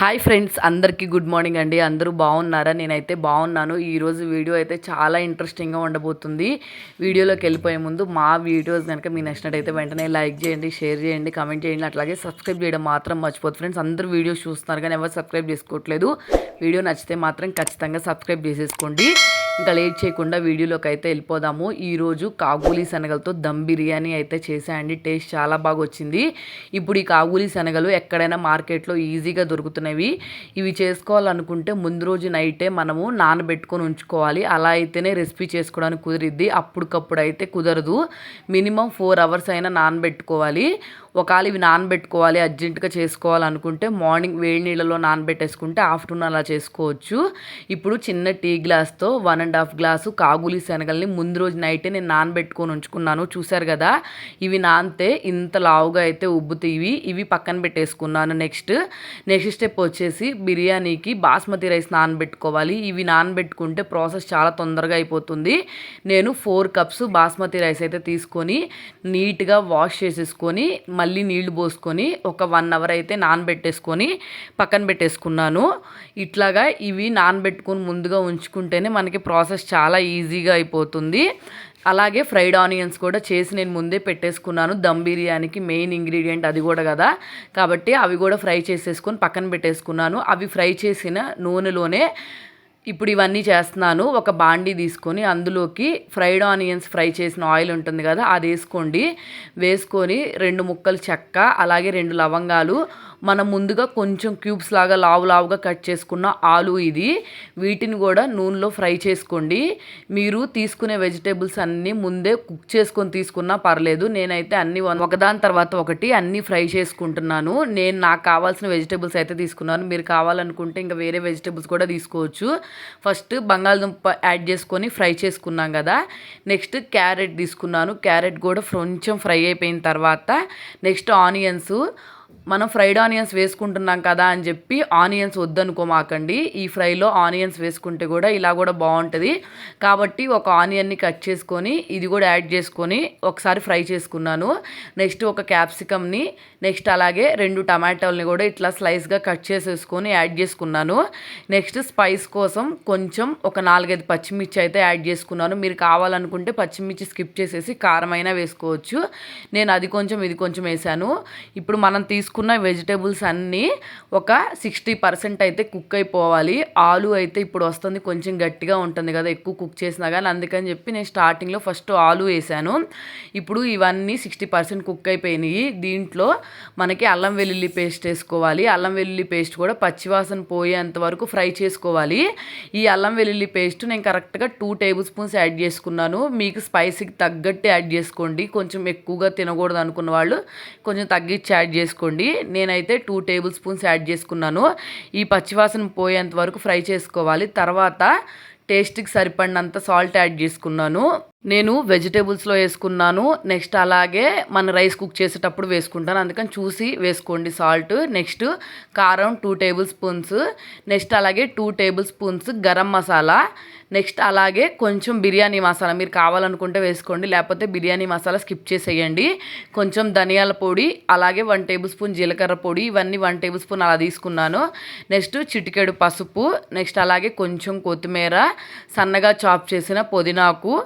Hi friends అందరికీ good morning అండి. అందరూ బాగున్నారా? నేనైతే బాగున్నాను. ఈరోజు వీడియో అయితే చాలా ఇంట్రెస్టింగ్గా ఉండబోతుంది. వీడియోలోకి వెళ్ళిపోయే ముందు మా వీడియోస్ కనుక మీకు నచ్చినట్టయితే వెంటనే లైక్ చేయండి షేర్ చేయండి కామెంట్ చేయండి. అట్లాగే సబ్స్క్రైబ్ చేయడం మాత్రం మర్చిపోతుంది ఫ్రెండ్స్ అందరూ వీడియోస్ చూస్తున్నారు కానీ ఎవరు సబ్స్క్రైబ్ చేసుకోవట్లేదు. వీడియో నచ్చితే మాత్రం ఖచ్చితంగా సబ్స్క్రైబ్ చేసేసుకోండి. ఇంకా లేట్ చేయకుండా వీడియోలోకి అయితే వెళ్ళిపోదాము ఈరోజు కాగూలీ శనగలతో దమ్ బిర్యానీ అయితే చేశాయండి టేస్ట్ చాలా బాగా వచ్చింది ఇప్పుడు ఈ కాగూలీ శనగలు ఎక్కడైనా మార్కెట్లో ఈజీగా దొరుకుతున్నవి. ఇవి చేసుకోవాలనుకుంటే ముందు రోజు నైటే మనము నానబెట్టుకొని ఉంచుకోవాలి. అలా అయితేనే రెసిపీ చేసుకోవడానికి కుదిరిద్ది. అప్పటికప్పుడు అయితే కుదరదు. మినిమం ఫోర్ అవర్స్ అయినా నానబెట్టుకోవాలి. ఒకవేళ ఇవి నానబెట్టుకోవాలి అర్జెంటుగా చేసుకోవాలనుకుంటే మార్నింగ్ వేడి నీళ్ళలో నానబెట్టేసుకుంటే ఆఫ్టర్నూన్ అలా చేసుకోవచ్చు. ఇప్పుడు చిన్న టీ గ్లాస్తో వన్ అండ్ హాఫ్ గ్లాసు కాగులి శనగల్ని ముందు రోజు నైటే నేను నానబెట్టుకొని ఉంచుకున్నాను. చూశారు కదా ఇవి నానితే ఇంత లావుగా అయితే ఉబ్బుతాయి ఇవి పక్కన పెట్టేసుకున్నాను నెక్స్ట్. నెక్స్ట్ స్టెప్ వచ్చేసి బిర్యానీకి బాస్మతి రైస్ నానబెట్టుకోవాలి. ఇవి నానబెట్టుకుంటే ప్రాసెస్ చాలా తొందరగా అయిపోతుంది. నేను ఫోర్ కప్స్ బాస్మతి రైస్ అయితే తీసుకొని నీట్గా వాష్ చేసేసుకొని మళ్ళీ నీళ్ళు పోసుకొని ఒక వన్ అవర్ అయితే నానబెట్టేసుకొని పక్కన పెట్టేసుకున్నాను. ఇట్లాగా ఇవి నానబెట్టుకొని ముందుగా ఉంచుకుంటేనే మనకి ప్రాసెస్ చాలా ఈజీగా అయిపోతుంది. అలాగే ఫ్రైడ్ ఆనియన్స్ కూడా చేసి నేను ముందే పెట్టేసుకున్నాను. దమ్ బిర్యానీకి మెయిన్ ఇంగ్రీడియంట్ అది కూడా కదా. కాబట్టి అవి కూడా ఫ్రై చేసేసుకొని పక్కన పెట్టేసుకున్నాను. అవి ఫ్రై చేసిన నూనెలోనే ఇప్పుడు ఇవన్నీ చేస్తున్నాను. ఒక బాండీ తీసుకొని అందులోకి ఫ్రైడ్ ఆనియన్స్ ఫ్రై చేసిన ఆయిల్ ఉంటుంది కదా అది వేసుకోండి. వేసుకొని రెండు ముక్కలు చెక్క అలాగే రెండు లవంగాలు మనం ముందుగా కొంచెం క్యూబ్స్ లాగా లావు లావుగా కట్ చేసుకున్న ఆలు ఇది. వీటిని కూడా నూనెలో ఫ్రై చేసుకోండి. మీరు తీసుకునే వెజిటేబుల్స్ అన్నీ ముందే కుక్ చేసుకొని తీసుకున్నా పర్లేదు. నేనైతే అన్ని ఒకదాని తర్వాత ఒకటి అన్నీ ఫ్రై చేసుకుంటున్నాను. నేను నాకు కావాల్సిన వెజిటేబుల్స్ అయితే తీసుకున్నాను. మీరు కావాలనుకుంటే ఇంకా వేరే వెజిటేబుల్స్ కూడా తీసుకోవచ్చు. ఫస్ట్ బంగాళదుంప యాడ్ చేసుకొని ఫ్రై చేసుకున్నాం కదా. నెక్స్ట్ క్యారెట్ తీసుకున్నాను. క్యారెట్ కూడా కొంచెం ఫ్రై అయిపోయిన తర్వాత నెక్స్ట్ ఆనియన్స్. మనం ఫ్రైడ్ ఆనియన్స్ వేసుకుంటున్నాం కదా అని చెప్పి ఆనియన్స్ వద్దనుకోమాకండి. ఈ ఫ్రైలో ఆనియన్స్ వేసుకుంటే కూడా ఇలా కూడా బాగుంటుంది. కాబట్టి ఒక ఆనియన్ని కట్ చేసుకొని ఇది కూడా యాడ్ చేసుకొని ఒకసారి ఫ్రై చేసుకున్నాను. నెక్స్ట్ ఒక క్యాప్సికమ్ని నెక్స్ట్ అలాగే రెండు టమాటోల్ని కూడా ఇట్లా స్లైస్గా కట్ చేసేసుకొని యాడ్ చేసుకున్నాను. నెక్స్ట్ స్పైస్ కోసం కొంచెం ఒక నాలుగైదు పచ్చిమిర్చి అయితే యాడ్ చేసుకున్నాను. మీరు కావాలనుకుంటే పచ్చిమిర్చి స్కిప్ చేసేసి కారమైనా వేసుకోవచ్చు. నేను అది కొంచెం ఇది కొంచెం వేసాను. ఇప్పుడు మనం తీసుకున్న వెజిటేబుల్స్ అన్నీ ఒక సిక్స్టీ పర్సెంట్ అయితే కుక్ అయిపోవాలి. ఆలు అయితే ఇప్పుడు వస్తుంది కొంచెం గట్టిగా ఉంటుంది కదా ఎక్కువ కుక్ చేసినా కానీ. అందుకని చెప్పి నేను స్టార్టింగ్లో ఫస్ట్ ఆలు వేసాను. ఇప్పుడు ఇవన్నీ సిక్స్టీ పర్సెంట్ కుక్ అయిపోయినాయి. దీంట్లో మనకి అల్లం వెల్లుల్లి పేస్ట్ వేసుకోవాలి. అల్లం వెల్లుల్లి పేస్ట్ కూడా పచ్చివాసన పోయేంత వరకు ఫ్రై చేసుకోవాలి. ఈ అల్లం వెల్లుల్లి పేస్ట్ నేను కరెక్ట్గా టూ టేబుల్ స్పూన్స్ యాడ్ చేసుకున్నాను. మీకు స్పైసీకి తగ్గట్టు యాడ్ చేసుకోండి. కొంచెం ఎక్కువగా తినకూడదు అనుకున్న వాళ్ళు కొంచెం తగ్గించి యాడ్ చేసుకోండి. నేనైతే టూ టేబుల్ స్పూన్స్ యాడ్ చేసుకున్నాను. ఈ పచ్చివాసన పోయేంత వరకు ఫ్రై చేసుకోవాలి. తర్వాత టేస్ట్కి సరిపడినంత సాల్ట్ యాడ్ చేసుకున్నాను. నేను వెజిటేబుల్స్లో వేసుకున్నాను. నెక్స్ట్ అలాగే మన రైస్ కుక్ చేసేటప్పుడు వేసుకుంటాను. అందుకని చూసి వేసుకోండి సాల్ట్. నెక్స్ట్ కారం టూ టేబుల్ స్పూన్స్. నెక్స్ట్ అలాగే two table spoons garam masala. Next అలాగే కొంచెం బిర్యానీ మసాలా. మీరు కావాలనుకుంటే వేసుకోండి. లేకపోతే బిర్యానీ మసాలా స్కిప్ చేసేయండి. కొంచెం ధనియాల పొడి అలాగే వన్ టేబుల్ స్పూన్ జీలకర్ర పొడి ఇవన్నీ వన్ టేబుల్ స్పూన్ అలా తీసుకున్నాను. నెక్స్ట్ చిటికెడు పసుపు. నెక్స్ట్ అలాగే కొంచెం కొత్తిమీర. సన్నగా చాప్ చేసిన పుదీనాకు.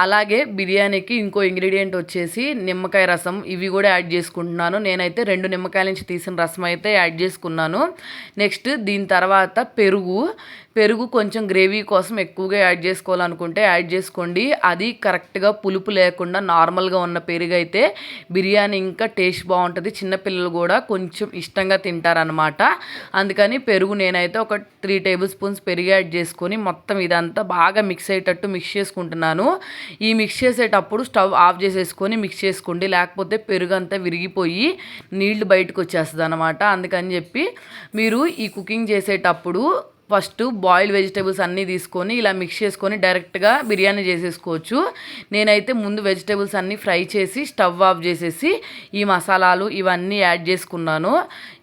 అలాగే బిర్యానీకి ఇంకో ఇంగ్రీడియంట్ వచ్చేసి నిమ్మకాయ రసం. ఇవి కూడా యాడ్ చేసుకుంటున్నాను. నేనైతే రెండు నిమ్మకాయల నుంచి తీసిన రసం అయితే యాడ్ చేసుకున్నాను. నెక్స్ట్ దీని తర్వాత పెరుగు. పెరుగు కొంచెం గ్రేవీ కోసం ఎక్కువగా యాడ్ చేసుకోవాలనుకుంటే యాడ్ చేసుకోండి. అది కరెక్ట్గా పులుపు లేకుండా నార్మల్గా ఉన్న పెరుగు అయితే బిర్యానీ ఇంకా టేస్ట్ బాగుంటుంది. చిన్నపిల్లలు కూడా కొంచెం ఇష్టంగా తింటారనమాట అందుకని పెరుగు నేనైతే ఒక త్రీ టేబుల్ స్పూన్స్ పెరుగు యాడ్ చేసుకొని మొత్తం ఇదంతా బాగా మిక్స్ అయ్యేటట్టు మిక్స్ చేసుకుంటున్నాను. ఈ మిక్స్ చేసేటప్పుడు స్టవ్ ఆఫ్ చేసేసుకొని మిక్స్ చేసుకోండి. లేకపోతే పెరుగు అంతా విరిగిపోయి నీళ్ళు బయటకు వచ్చేస్తుంది అనమాట అందుకని చెప్పి మీరు ఈ కుకింగ్ చేసేటప్పుడు ఫస్ట్ బాయిల్డ్ వెజిటేబుల్స్ అన్నీ తీసుకొని ఇలా మిక్స్ చేసుకొని డైరెక్ట్గా బిర్యానీ చేసేసుకోవచ్చు. నేనైతే ముందు వెజిటేబుల్స్ అన్నీ ఫ్రై చేసి స్టవ్ ఆఫ్ చేసేసి ఈ మసాలాలు ఇవన్నీ యాడ్ చేసుకున్నాను.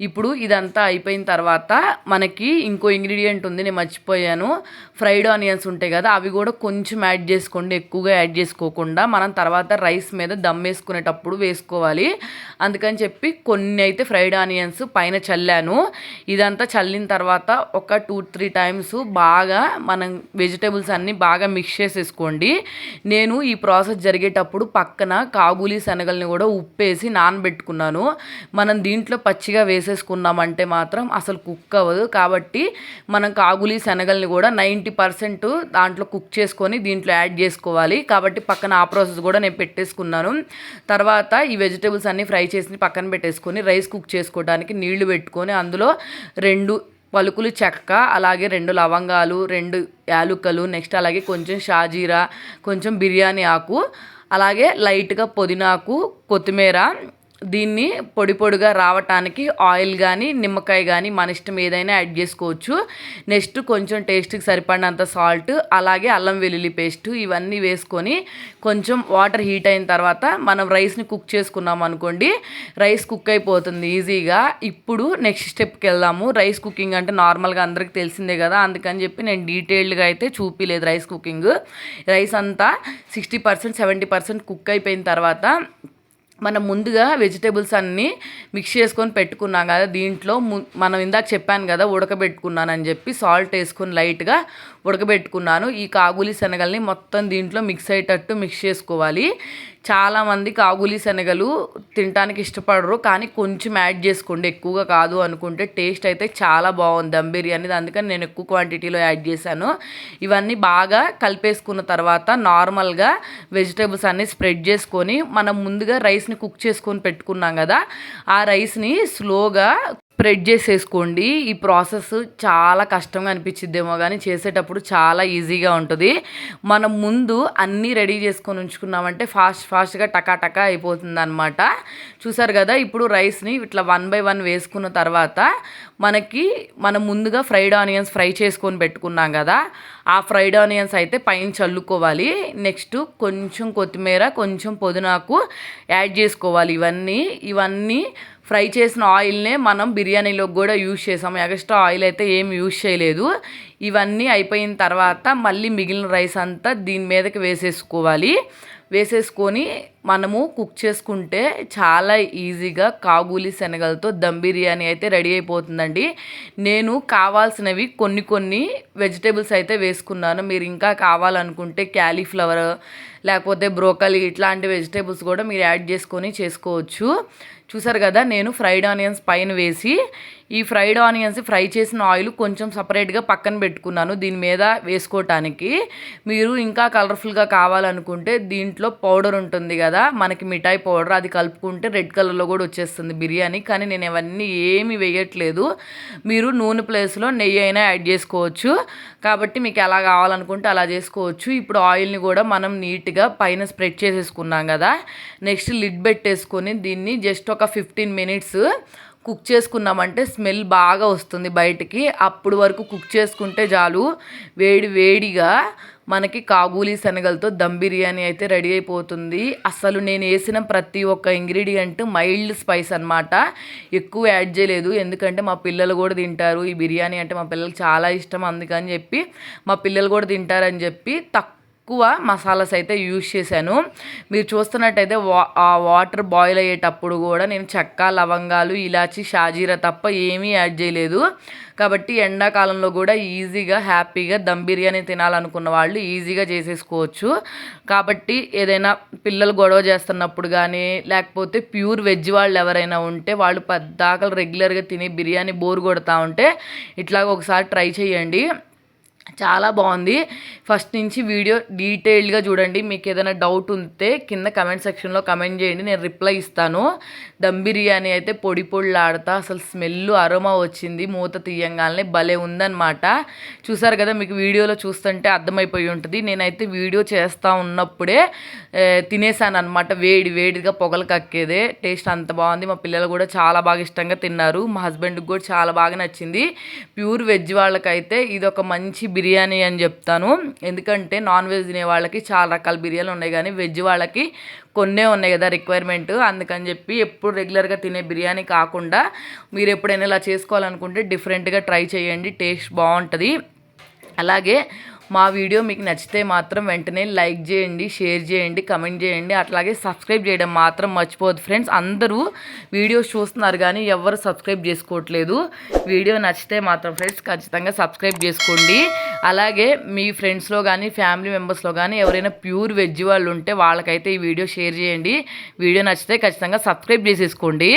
ఇప్పుడు ఇదంతా అయిపోయిన తర్వాత మనకి ఇంకో ఇంగ్రీడియంట్ ఉంది నేను మర్చిపోయాను. ఫ్రైడ్ ఆనియన్స్ ఉంటాయి కదా అవి కూడా కొంచెం యాడ్ చేసుకోండి ఎక్కువగా యాడ్ చేసుకోకుండా. మనం తర్వాత రైస్ మీద దమ్ వేసుకునేటప్పుడు వేసుకోవాలి. అందుకని చెప్పి కొన్ని అయితే ఫ్రైడ్ ఆనియన్స్ పైన చల్లాను. ఇదంతా చల్లిన తర్వాత ఒక టూ త్రీ టైమ్స్ బాగా మనం వెజిటేబుల్స్ అన్నీ బాగా మిక్స్ చేసేసుకోండి. నేను ఈ ప్రాసెస్ జరిగేటప్పుడు పక్కన కాబూలీ శనగల్ని కూడా ఉప్పేసి నానబెట్టుకున్నాను. మనం దీంట్లో పచ్చిగా వేసేసుకున్నామంటే మాత్రం అసలు కుక్ అవ్వదు. కాబట్టి మనం కాబూలీ శనగల్ని కూడా నైంటీ పర్సెంట్ దాంట్లో కుక్ చేసుకొని దీంట్లో యాడ్ చేసుకోవాలి. కాబట్టి పక్కన ఆ ప్రాసెస్ కూడా నేను పెట్టేసుకున్నాను. తర్వాత ఈ వెజిటేబుల్స్ అన్నీ ఫ్రై చేసి పక్కన పెట్టేసుకొని రైస్ కుక్ చేసుకోవడానికి నీళ్ళు పెట్టుకొని అందులో రెండు పలుకులు చెక్క అలాగే రెండు లవంగాలు రెండు యాలుకలు నెక్స్ట్ అలాగే కొంచెం షాజీరా కొంచెం బిర్యానీ ఆకు అలాగే లైట్గా పుదీనాకు కొత్తిమీర దీన్ని పొడి పొడిగా రావటానికి ఆయిల్ కానీ నిమ్మకాయ కానీ మన ఇష్టం ఏదైనా యాడ్ చేసుకోవచ్చు. నెక్స్ట్ కొంచెం టేస్ట్కి సరిపడినంత సాల్ట్ అలాగే అల్లం వెల్లుల్లి పేస్ట్ ఇవన్నీ వేసుకొని కొంచెం వాటర్ హీట్ అయిన తర్వాత మనం రైస్ని కుక్ చేసుకున్నాం అనుకోండి రైస్ కుక్ అయిపోతుంది ఈజీగా ఇప్పుడు నెక్స్ట్ స్టెప్కి వెళ్దాము. రైస్ కుకింగ్ అంటే నార్మల్గా అందరికి తెలిసిందే కదా అందుకని చెప్పి నేను డీటెయిల్డ్గా అయితే చూపిలేదు రైస్ కుకింగ్ రైస్ అంతా sixty percent seventy percent cook అయిపోయిన తర్వాత మనం ముందుగా వెజిటేబుల్స్ అన్నీ మిక్స్ చేసుకొని పెట్టుకున్నాం కదా దీంట్లో మనం ఇందాక చెప్పాను కదా ఉడకబెట్టుకున్నానని చెప్పి సాల్ట్ వేసుకొని లైట్గా ఉడకబెట్టుకున్నాను. ఈ కాగులి శనగల్ని మొత్తం దీంట్లో మిక్స్ అయ్యేటట్టు మిక్స్ చేసుకోవాలి. చాలామంది కాగులి శనగలు తినడానికి ఇష్టపడరు కానీ కొంచెం యాడ్ చేసుకోండి. ఎక్కువగా కాదు అనుకుంటే టేస్ట్ అయితే చాలా బాగుంది దమ్ బిర్యానీ. అందుకని నేను ఎక్కువ క్వాంటిటీలో యాడ్ చేశాను. ఇవన్నీ బాగా కలిపేసుకున్న తర్వాత నార్మల్గా వెజిటేబుల్స్ అన్నీ స్ప్రెడ్ చేసుకొని మనం ముందుగా రైస్ని కుక్ చేసుకొని పెట్టుకున్నాం కదా ఆ రైస్ని స్లోగా స్ప్రెడ్ చేసేసుకోండి. ఈ ప్రాసెస్ చాలా కష్టంగా అనిపించిద్దేమో కానీ చేసేటప్పుడు చాలా ఈజీగా ఉంటుంది. మనం ముందు అన్నీ రెడీ చేసుకొని ఉంచుకున్నామంటే ఫాస్ట్ ఫాస్ట్గా టకాటకా అయిపోతుంది అనమాట చూసారు కదా ఇప్పుడు రైస్ని ఇట్లా వన్ బై వన్ వేసుకున్న తర్వాత మనకి మనం ముందుగా ఫ్రైడ్ ఆనియన్స్ ఫ్రై చేసుకొని పెట్టుకున్నాం కదా ఆ ఫ్రైడ్ ఆనియన్స్ అయితే పైన చల్లుకోవాలి. నెక్స్ట్ కొంచెం కొత్తిమీర కొంచెం పుదీనాకు యాడ్ చేసుకోవాలి. ఇవన్నీ ఇవన్నీ ఫ్రై చేసిన ఆయిల్నే మనం బిర్యానీలో కూడా యూజ్ చేసాము. ఎక్స్ట్రా ఆయిల్ అయితే ఏం యూజ్ చేయలేదు. ఇవన్నీ అయిపోయిన తర్వాత మళ్ళీ మిగిలిన రైస్ అంతా దీని మీదకి వేసేసుకోవాలి. వేసేసుకొని మనము కుక్ చేసుకుంటే చాలా ఈజీగా కాబూలి శనగలతో దమ్ బిర్యానీ అయితే రెడీ అయిపోతుందండి. నేను కావాల్సినవి కొన్ని కొన్ని వెజిటేబుల్స్ అయితే వేసుకున్నాను. మీరు ఇంకా కావాలనుకుంటే క్యాలీఫ్లవర్ లేకపోతే బ్రోకలీ ఇట్లాంటి వెజిటేబుల్స్ కూడా మీరు యాడ్ చేసుకొని చేసుకోవచ్చు. చూసారు కదా నేను ఫ్రైడ్ ఆనియన్స్ పైన వేసి ఈ ఫ్రైడ్ ఆనియన్స్ ఫ్రై చేసిన ఆయిల్ కొంచెం సపరేట్గా పక్కన పెట్టుకున్నాను దీని మీద వేసుకోవటానికి మీరు ఇంకా కలర్ఫుల్గా కావాలనుకుంటే దీంట్లో పౌడర్ ఉంటుంది కదా మనకి మిఠాయి పౌడర్ అది కలుపుకుంటే రెడ్ కలర్లో కూడా వచ్చేస్తుంది బిర్యానీ. కానీ నేను ఇవన్నీ ఏమి వేయట్లేదు. మీరు నూనె ప్లేస్లో నెయ్యి అయినా యాడ్ చేసుకోవచ్చు. కాబట్టి మీకు ఎలా కావాలనుకుంటే అలా చేసుకోవచ్చు. ఇప్పుడు ఆయిల్ని కూడా మనం నీట్గా పైన స్ప్రెడ్ చేసేసుకున్నాం కదా. నెక్స్ట్ లిడ్ పెట్టేసుకొని దీన్ని జస్ట్ ఒక ఫిఫ్టీన్ మినిట్స్ కుక్ చేసుకున్నామంటే స్మెల్ బాగా వస్తుంది బయటికి. అప్పుడు వరకు కుక్ చేసుకుంటే చాలు. వేడి వేడిగా మనకి కాబూలీ శనగలతో దమ్ బిర్యానీ అయితే రెడీ అయిపోతుంది. అసలు నేను వేసిన ప్రతి ఒక్క ఇంగ్రీడియంట్ మైల్డ్ స్పైస్ అనమాట ఎక్కువ యాడ్ చేయలేదు. ఎందుకంటే మా పిల్లలు కూడా తింటారు. ఈ బిర్యానీ అంటే మా పిల్లలకు చాలా ఇష్టం అందుకని చెప్పి మా పిల్లలు కూడా తింటారని చెప్పి తక్కువ ఎక్కువ మసాలాస్ అయితే యూజ్ చేశాను. మీరు చూస్తున్నట్టయితే వా ఆ వాటర్ బాయిల్ అయ్యేటప్పుడు కూడా నేను చెక్క లవంగాలు ఇలాచి షాజీరా తప్ప ఏమీ యాడ్ చేయలేదు. కాబట్టి ఎండాకాలంలో కూడా ఈజీగా హ్యాపీగా దమ్ బిర్యానీ తినాలనుకున్న వాళ్ళు ఈజీగా చేసేసుకోవచ్చు. కాబట్టి ఏదైనా పిల్లలు గొడవ చేస్తున్నప్పుడు కానీ లేకపోతే ప్యూర్ వెజ్ వాళ్ళు ఎవరైనా ఉంటే వాళ్ళు పద్దాకలు రెగ్యులర్గా తిని బిర్యానీ బోర్ కొడతా ఉంటే ఇట్లాగ ఒకసారి ట్రై చేయండి. చాలా బాగుంది. ఫస్ట్ నుంచి వీడియో డీటెయిల్డ్గా చూడండి. మీకు ఏదైనా డౌట్ ఉంటే కింద కమెంట్ సెక్షన్లో కమెంట్ చేయండి. నేను రిప్లై ఇస్తాను. దమ్ బిర్యానీ అయితే పొడి పొడిలాడుతా అసలు స్మెల్ అరోమా వచ్చింది. మూత తీయంగానే భలే ఉందన్నమాట. చూసారు కదా మీకు వీడియోలో చూస్తుంటే అర్థమైపోయి ఉంటుంది. నేనైతే వీడియో చేస్తూ ఉన్నప్పుడే తినేసాను అనమాట వేడి వేడిగా పొగలు కక్కేదే. టేస్ట్ అంత బాగుంది. మా పిల్లలు కూడా చాలా బాగా ఇష్టంగా తిన్నారు. మా హస్బెండ్కి కూడా చాలా బాగా నచ్చింది. ప్యూర్ వెజ్ వాళ్ళకైతే ఇది ఒక మంచి బిర్యానీ అని చెప్తాను. ఎందుకంటే నాన్ వెజ్ తినే వాళ్ళకి చాలా రకాల బిర్యానీలు ఉన్నాయి కానీ వెజ్ వాళ్ళకి కొన్నే ఉన్నాయి కదా రిక్వైర్మెంట్ అందుకని చెప్పి ఎప్పుడు రెగ్యులర్గా తినే బిర్యానీ కాకుండా మీరు ఎప్పుడైనా ఇలా చేసుకోవాలనుకుంటే డిఫరెంట్గా ట్రై చేయండి. టేస్ట్ బాగుంటుంది. అలాగే మా వీడియో మీకు నచ్చితే మాత్రం వెంటనే లైక్ చేయండి షేర్ చేయండి కమెంట్ చేయండి. అట్లాగే సబ్స్క్రైబ్ చేయడం మాత్రం మర్చిపోవద్దు ఫ్రెండ్స్. అందరూ వీడియోస్ చూస్తున్నారు కానీ ఎవరు సబ్స్క్రైబ్ చేసుకోవట్లేదు. వీడియో నచ్చితే మాత్రం ఫ్రెండ్స్ ఖచ్చితంగా సబ్స్క్రైబ్ చేసుకోండి. అలాగే మీ ఫ్రెండ్స్లో కానీ ఫ్యామిలీ మెంబర్స్లో కానీ ఎవరైనా ప్యూర్ వెజ్ వాళ్ళు ఉంటే వాళ్ళకైతే ఈ వీడియో షేర్ చేయండి. వీడియో నచ్చితే ఖచ్చితంగా సబ్స్క్రైబ్ చేసేసుకోండి.